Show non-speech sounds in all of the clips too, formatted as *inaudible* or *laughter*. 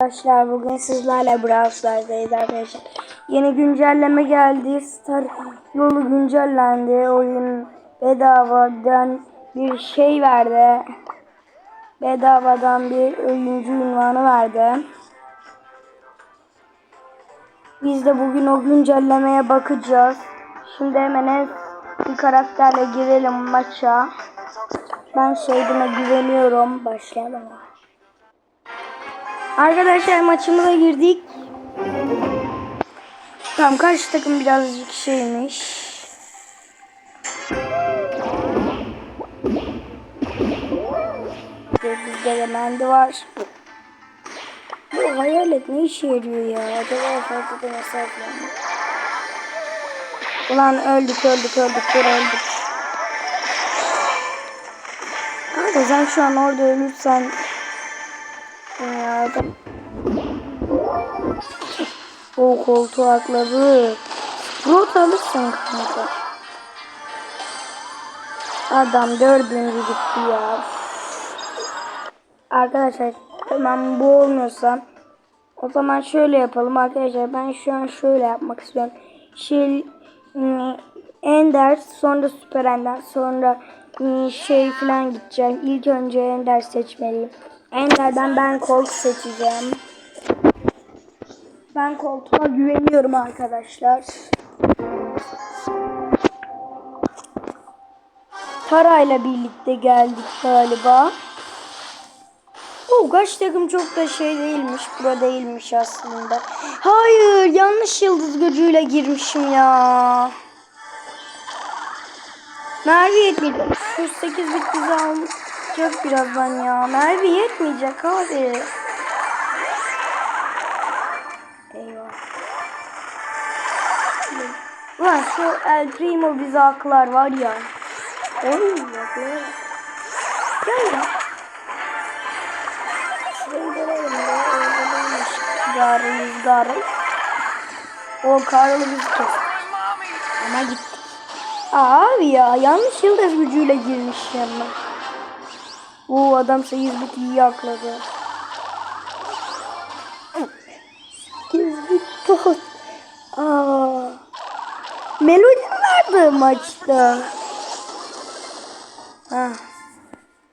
Arkadaşlar bugün sizlerle Brawl Stars'dayız arkadaşlar. Yeni güncelleme geldi. Star yolu güncellendi. Oyun bedavadan bir şey verdi. Bedavadan bir oyuncu ünvanı verdi. Biz de bugün o güncellemeye bakacağız. Şimdi hemen en bir karakterle girelim maça. Ben Shaden'a güveniyorum. Başlayalım. Arkadaşlar maçımıza girdik. Tamam karşı takım birazcık şeymiş. Bizde de mendi var. Bu hayalet ne işe yarıyor ya? Acaba farklı bir mesaj mı? Ulan öldük öldük öldük öldük. Kanka sen şu an orada ölürsen adam o koltuğu akladı. Sprot alırsın kanka. Adam dördüncü gitti ya. Arkadaşlar tamam bu olmuyorsa o zaman şöyle yapalım arkadaşlar. Ben şu an şöyle yapmak istiyorum. Şey ım, Ender sonra Süper Ender sonra ım, şey falan gideceğim. İlk önce Ender seçmeliyim. Ender'den ben Colt seçeceğim. Ben koltuğa güveniyorum arkadaşlar. Tara'yla birlikte geldik galiba. O kaç takım çok da şey değilmiş. Bura değilmiş aslında. Hayır yanlış yıldız gücüyle girmişim ya. Merve yetmeyecek. Şu 8 bit bizi alacak birazdan ya. Merve yetmeyecek abi. Eyvah. Ulan şu El Primo aklar var ya. Bak ya. Gel ya. Şurayı? Garımız garım. O karlı bizi. Ama gittik. Abi ya yanlış yıldız gücüyle girmiş yanına. Oo adam 8 bit iyi akladı. 8 bit tot. Aa. Melodi vardı maçta. Ha.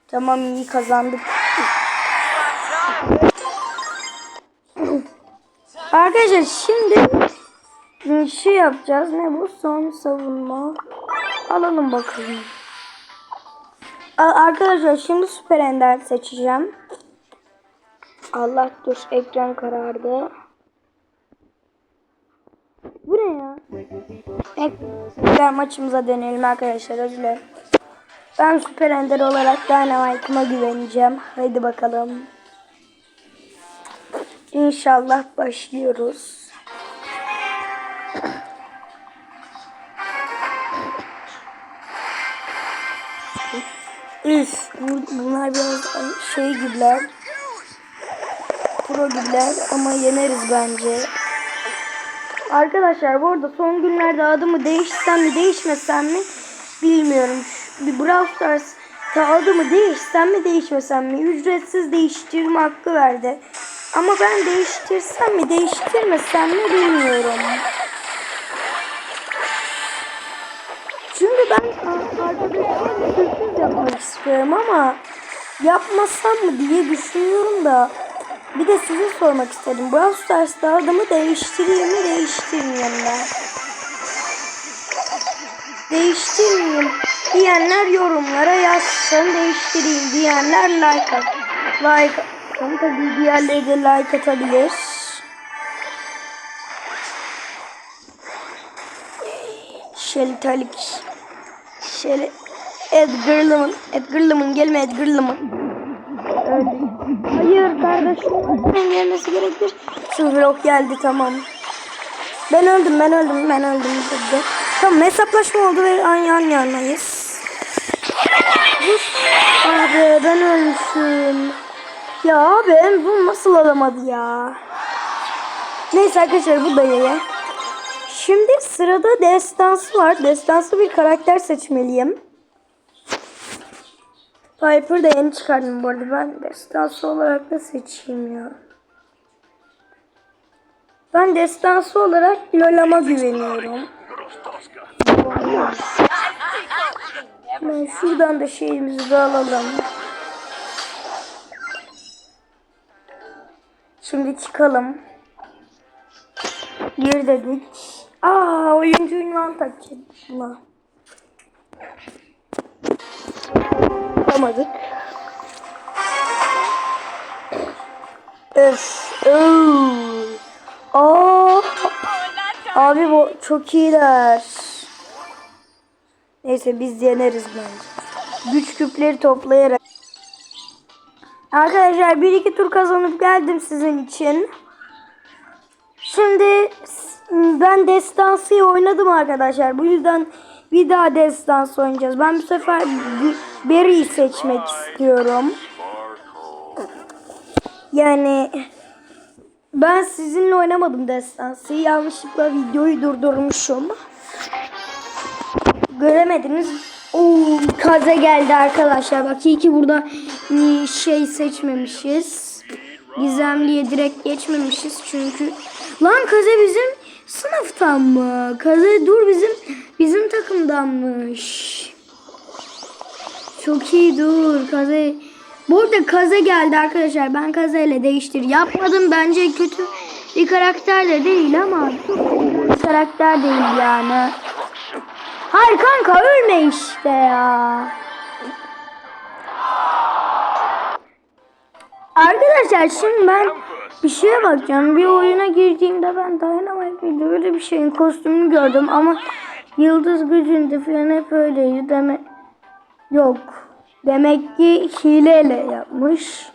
Tamam iyi kazandık. *clears throat* Arkadaşlar şimdi şey yapacağız. Ne bu? Son savunma. Alalım bakalım. Arkadaşlar şimdi Süper Ender seçeceğim. Allah dur ekran karardı. Bu ne ya? Tekrar maçımıza dönelim arkadaşlar özür dilerim. Ben Süper Ender olarak Dynamite'ıma güveneceğim. Haydi bakalım. İnşallah başlıyoruz. Üf, bu- bunlar biraz şey gibiler. Pro gibiler ama yeneriz bence. Arkadaşlar bu arada son günlerde adımı değişsem mi değişmesem mi bilmiyorum. Bir Brawl Stars'ta adımı değişsem mi değişmesem mi ücretsiz değiştirme hakkı verdi. Ama ben değiştirsem mi değiştirmesem mi bilmiyorum. Çünkü ben arkadaşlarımla sürpriz yapmak istiyorum ama yapmasam mı diye düşünüyorum da bir de size sormak istedim. Brawl Stars'ta adımı değiştireyim mi değiştirmeyeyim mi? Değiştirmeyeyim diyenler yorumlara yazsın. Değiştireyim diyenler like at. Like atın. Tabii diğerleri de like atabilir. Şelitalik. Şöyle Edgar Lemon. Edgar Lemon gelme Edgar. Öldü. Hayır kardeşim. Ben gelmesi gerekir. Şu blok geldi tamam. Ben öldüm ben öldüm ben öldüm. Dedi. Tamam hesaplaşma oldu ve an yan yanayız. Abi ben ölmüşüm. Ya abi bu nasıl alamadı ya. Neyse arkadaşlar bu da iyi. Şimdi sırada destansı var. Destansı bir karakter seçmeliyim. Piper da yeni çıkardım bu arada. Ben destansı olarak da seçeyim ya. Ben destansı olarak Lola'ma güveniyorum. Ben şuradan da şeyimizi de alalım. Şimdi çıkalım. Gir dedik. Aa oyuncu ünvan takacağım. Yapamadık. Öf. öf. Aa. Abi bu çok iyiler. Neyse biz yeneriz bence. Güç küpleri toplayarak. Arkadaşlar bir iki tur kazanıp geldim sizin için. Şimdi ben destansıyı oynadım arkadaşlar. Bu yüzden bir daha destans oynayacağız. Ben bu sefer Barry'i seçmek istiyorum. Yani ben sizinle oynamadım destansı. Yanlışlıkla videoyu durdurmuşum. Göremediniz. Oo, kaza geldi arkadaşlar. Bak iyi ki burada şey seçmemişiz. Gizemliye direkt geçmemişiz çünkü. Lan kaza bizim sınıftan mı? Kaza dur bizim bizim takımdanmış. Çok iyi dur kaza. Burada kaza geldi arkadaşlar. Ben kaza ile değiştir yapmadım. Bence kötü bir karakter de değil ama çok karakter değil yani. Hayır kanka ölme işte ya. Arkadaşlar şimdi ben bir şeye bakacağım. Bir oyuna girdiğimde ben dayanamayıp böyle bir şeyin kostümünü gördüm ama yıldız gücünde falan hep öyleydi demek. Yok. Demek ki hileyle yapmış.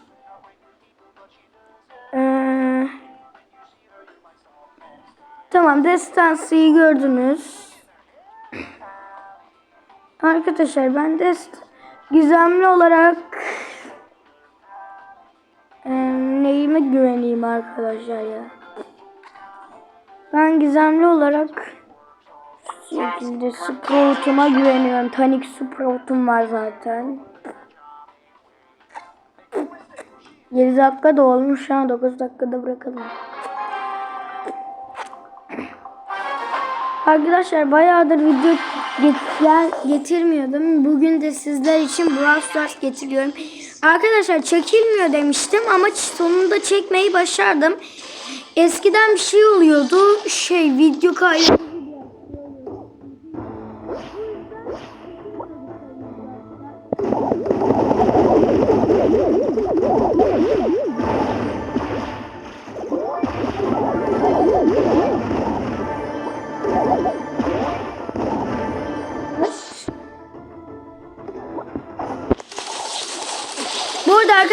Ee, tamam destansıyı gördünüz. *clears throat* Arkadaşlar ben de gizemli olarak e, neyime güveneyim arkadaşlar ya. Ben gizemli olarak şekilde Sprout'uma güveniyorum. Tanik Sprout'um var zaten. 7 dakika da olmuş an 9 dakikada bırakalım. Arkadaşlar bayağıdır video get- getirmiyordum. Bugün de sizler için Brawl Stars getiriyorum. Arkadaşlar çekilmiyor demiştim ama sonunda çekmeyi başardım. Eskiden bir şey oluyordu. Şey video kaydı.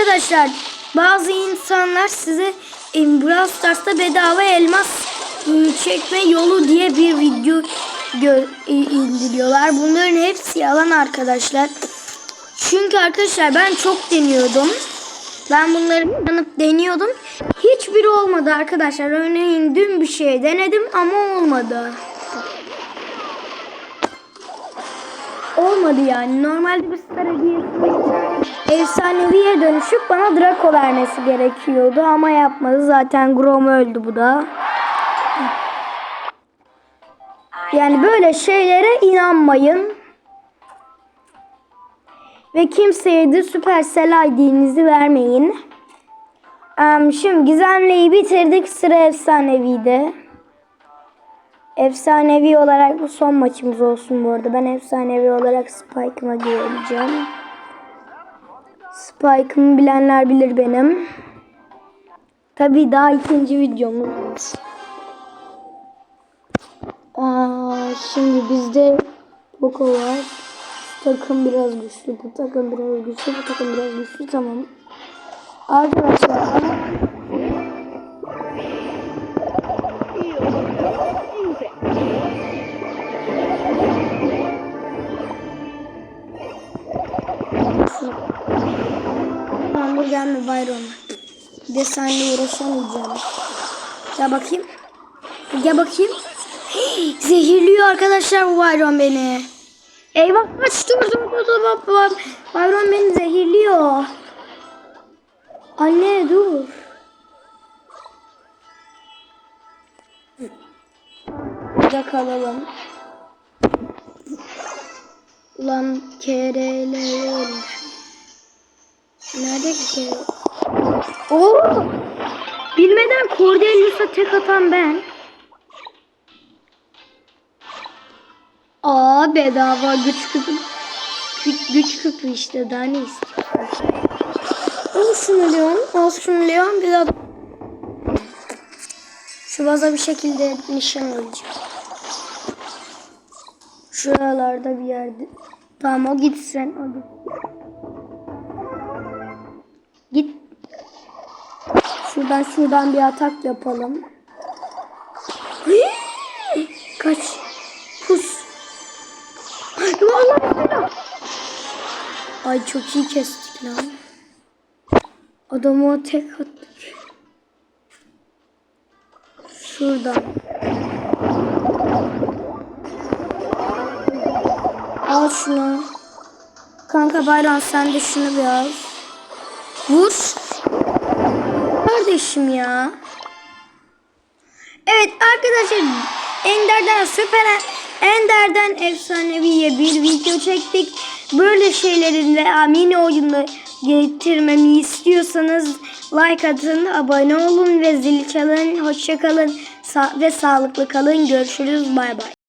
Arkadaşlar bazı insanlar size e, Brawl Stars'ta bedava elmas e, çekme yolu diye bir video e, indiriyorlar. Bunların hepsi yalan arkadaşlar. Çünkü arkadaşlar ben çok deniyordum. Ben bunları yanıp deniyordum. Hiçbiri olmadı arkadaşlar. Örneğin dün bir şey denedim ama olmadı. Olmadı yani. Normalde bir star hediyesi efsaneviye dönüşüp bana Draco vermesi gerekiyordu ama yapmadı. Zaten Grom öldü bu da. Yani böyle şeylere inanmayın. Ve kimseye de Supercell ID'nizi vermeyin. Şimdi Gizemli'yi bitirdik. Sıra Efsanevi'de. Efsanevi olarak bu son maçımız olsun bu arada. Ben efsanevi olarak Spike'ıma güveneceğim. Spike'ımı bilenler bilir benim. Tabii daha ikinci videomuz. Şimdi bizde Boko var. Takım biraz güçlü, bu takım biraz güçlü, bu takım biraz güçlü. Tamam. Arkadaşlar ama Hamburger mi Byron? Bir de seninle uğraşamayacağım. Gel bakayım. Gel bakayım. Hey, *gasps* zehirliyor arkadaşlar bu Byron beni. Eyvah kaç dur dur dur dur. dur. Byron beni zehirliyor. Anne dur. Burada kalalım. Ulan kereler ölmüş. Nerede ki? Oo! Bilmeden Cordelius'a tek atan ben. Aa bedava güç küpü. Güç, güç küpü işte daha ne istiyorsun? Al şunu Leon. Al şunu Leon. Bir daha şu vaza bir şekilde nişan alacağım. Şuralarda bir yerde. Tamam o gitsin. O. Git. Şuradan şuradan bir atak yapalım. Kaç. Pus. Ay çok iyi kestik lan. Adamı o tek attık. Şuradan. Al şunu. Kanka Bayram sen de şunu bir al. Vur. Kardeşim ya. Evet arkadaşlar Ender'den süper Ender'den efsaneviye bir video çektik. Böyle şeylerin ve mini oyunu getirmemi istiyorsanız like atın, abone olun ve zil çalın. Hoşça kalın sa- ve sağlıklı kalın. Görüşürüz. Bay bay.